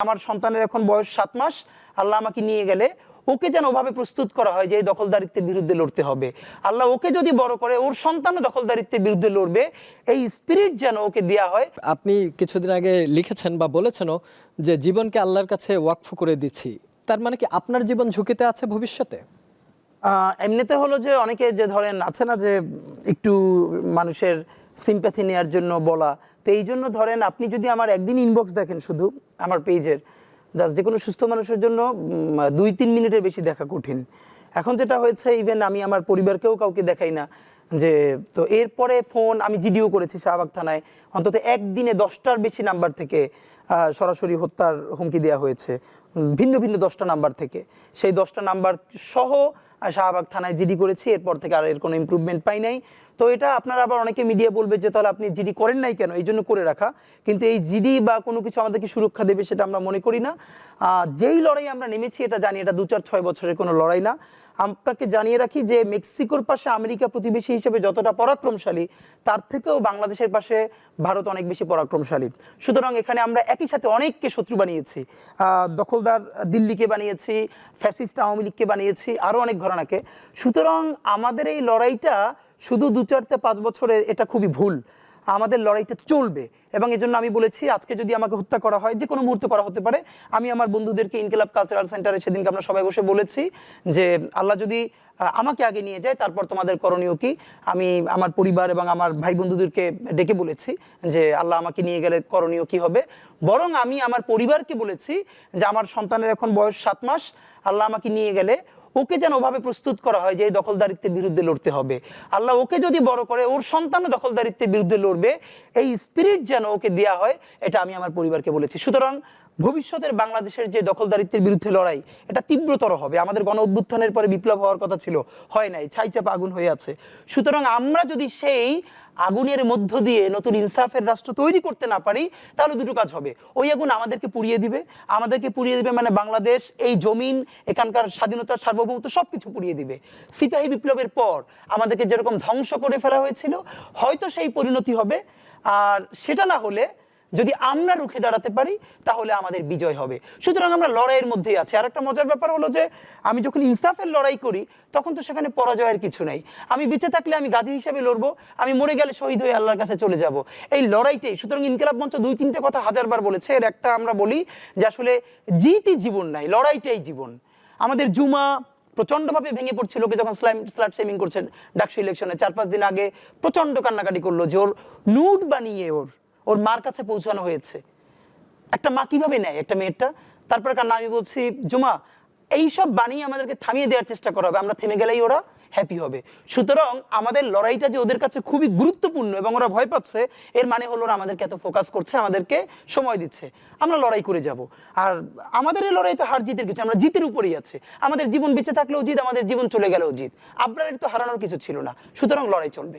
আমার সন্তানের এখন বয়স সাত মাস আল্লাহ আমাকে নিয়ে গেলে ওকে যেন ওভাবে প্রস্তুত করা হয় যে এই দখলদারিত্বের বিরুদ্ধে লড়তে হবে। আল্লাহ ওকে যদি বড় করে ওর সন্তানও দখলদারিত্বের বিরুদ্ধে লড়বে এই স্পিরিট যেন ওকে দেওয়া হয়। আপনি কিছুদিন আগে লিখেছেন বা বলেছেনও যে জীবনকে আল্লাহর কাছে ওয়াকফ করে দিচ্ছি। তার মানে কি আপনার জীবন ঝুঁকিতে আছে ভবিষ্যতে? আহ, এমনিতে হলো যে অনেকে যে ধরেন আছে না যে একটু মানুষের সিম্প্যাথি নেওয়ার জন্য বলা তো এই জন্য ধরেন আপনি যদি আমার একদিন ইনবক্স দেখেন শুধু আমার পেজের জাস্ট যে কোনো সুস্থ মানুষের জন্য দুই তিন মিনিটের বেশি দেখা কঠিন। এখন যেটা হয়েছে ইভেন আমি আমার পরিবারকেও কাউকে দেখাই না যে, তো এরপরে ফোন আমি জিডিও করেছি শাহবাগ থানায়, অন্তত একদিনে দশটার বেশি নাম্বার থেকে সরাসরি হত্যার হুমকি দেওয়া হয়েছে। ভিন্ন ভিন্ন দশটা নাম্বার থেকে। সেই দশটা নাম্বার সহ শাহবাগ থানায় জিডি করেছি, এরপর থেকে আর এর কোনো ইমপ্রুভমেন্ট পাই নাই। তো এটা আপনারা আবার অনেকে মিডিয়া বলবে যে, তাহলে আপনি জিডি করেন নাই কেন? এই জন্য করে রাখা। কিন্তু এই জিডি বা কোনো কিছু আমাদেরকে সুরক্ষা দেবে সেটা আমরা মনে করি না। যেই লড়াই আমরা নেমেছি, এটা জানি, এটা দু চার ছয় বছরের কোনো লড়াই না। আপনাকে জানিয়ে রাখি যে, মেক্সিকোর পাশে আমেরিকা প্রতিবেশী হিসেবে যতটা পরাক্রমশালী, তার থেকেও বাংলাদেশের পাশে ভারত অনেক বেশি পরাক্রমশালী। সুতরাং এখানে আমরা একই সাথে অনেককে শত্রু বানিয়েছি। দখলদার দিল্লিকে বানিয়েছি, ফ্যাসিস্ট আওয়ামী লীগকে বানিয়েছি আরও অনেক ঘরানাকে। সুতরাং আমাদের এই লড়াইটা শুধু দু চারটে পাঁচ বছরের এটা খুবই ভুল। আমাদের লড়াইটা চলবে। এবং এজন্য আমি বলেছি, আজকে যদি আমাকে হত্যা করা হয়, যে কোনো মুহূর্তে করা হতে পারে। আমি আমার বন্ধুদেরকে ইনকিলাব কালচারাল সেন্টারে সেদিনকে আমরা সবাই বসে বলেছি যে, আল্লাহ যদি আমাকে আগে নিয়ে যায়, তারপর তোমাদের করণীয় কি? আমি আমার পরিবার এবং আমার ভাই বন্ধুদেরকে ডেকে বলেছি যে, আল্লাহ আমাকে নিয়ে গেলে করণীয় কি হবে? বরং আমি আমার পরিবারকে বলেছি যে, আমার সন্তানের এখন বয়স সাত মাস, আল্লাহ আমাকে নিয়ে গেলে ওকে যেন ওভাবে প্রস্তুত করা হয় যে এই দখলদারিত্বের বিরুদ্ধে লড়তে হবে। আল্লাহ ওকে যদি বড় করে, ওর সন্তানও দখলদারিত্বের বিরুদ্ধে লড়বে, এই স্পিরিট যেন ওকে দেওয়া হয়, এটা আমি আমার পরিবারকে বলেছি। সুতরাং ভবিষ্যতের বাংলাদেশের যে দখলদারিত্বের বিরুদ্ধে লড়াই, এটা তীব্রতর হবে। আমাদের গণ অভ্যুত্থানের পরে বিপ্লব হওয়ার কথা ছিল, হয় নাই, ছাই চাপা আগুন হয়ে আছে। সুতরাং আমরা যদি সেই আগুনের মধ্য দিয়ে নতুন ইনসাফের রাষ্ট্র তৈরি করতে না পারি, তাহলে দুটো কাজ হবে। ওই আগুন আমাদেরকে পুড়িয়ে দিবে। আমাদেরকে পুড়িয়ে দিবে মানে বাংলাদেশ, এই জমিন, এখানকার স্বাধীনতা, সার্বভৌমত্ব সব কিছু পুড়িয়ে দিবে। সিপাহী বিপ্লবের পর আমাদেরকে যেরকম ধ্বংস করে ফেলা হয়েছিল, হয়তো সেই পরিণতি হবে। আর সেটা না হলে যদি আমরা রুখে দাঁড়াতে পারি, তাহলে আমাদের বিজয় হবে। সুতরাং আমরা লড়াইয়ের মধ্যেই আছি। আর একটা মজার ব্যাপার হলো যে, আমি যখন ইনসাফের লড়াই করি, তখন তো সেখানে পরাজয়ের কিছু নাই। আমি বেঁচে থাকলে আমি গাজী হিসাবে লড়বো, আমি মরে গেলে শহীদ হয়ে আল্লাহর কাছে চলে যাব। এই লড়াইটাই, সুতরাং ইনকিলাব মঞ্চ দুই, তিনটে কথা হাজারবার বলেছে। এর একটা আমরা বলি যে, আসলে জিতই জীবন নাই, লড়াইটাই জীবন। আমাদের জুমা প্রচন্ডভাবে ভেঙে পড়ছে লোকে যখন স্লাইম স্লাট সেমিং করছেন ডাকসু ইলেকশনে। চার, পাঁচ দিন আগে প্রচণ্ড কান্নাকাটি করল যে, ওর নুড বানিয়ে ওর ওর মার কাছে পৌঁছানো হয়েছে। একটা মা কীভাবে নেয় একটা মেয়েরটা? তারপরে কান্না, আমি বলছি, জুমা, এইসব বানিয়ে আমাদেরকে থামিয়ে দেওয়ার চেষ্টা করা হবে, আমরা থেমে গেলেই ওরা হ্যাপি হবে। সুতরাং আমাদের লড়াইটা যে ওদের কাছে খুবই গুরুত্বপূর্ণ এবং ওরা ভয় পাচ্ছে, এর মানে হলো ওরা আমাদেরকে এত ফোকাস করছে, আমাদেরকে সময় দিচ্ছে। আমরা লড়াই করে যাব। আর আমাদের এই লড়াই তো হার জিতের কিছু, আমরা জিতের উপরেই আছে। আমাদের জীবন বেঁচে থাকলেও জিত, আমাদের জীবন চলে গেলেও জিত। আব্রারের তো হারানোর কিছু ছিল না। সুতরাং লড়াই চলবে।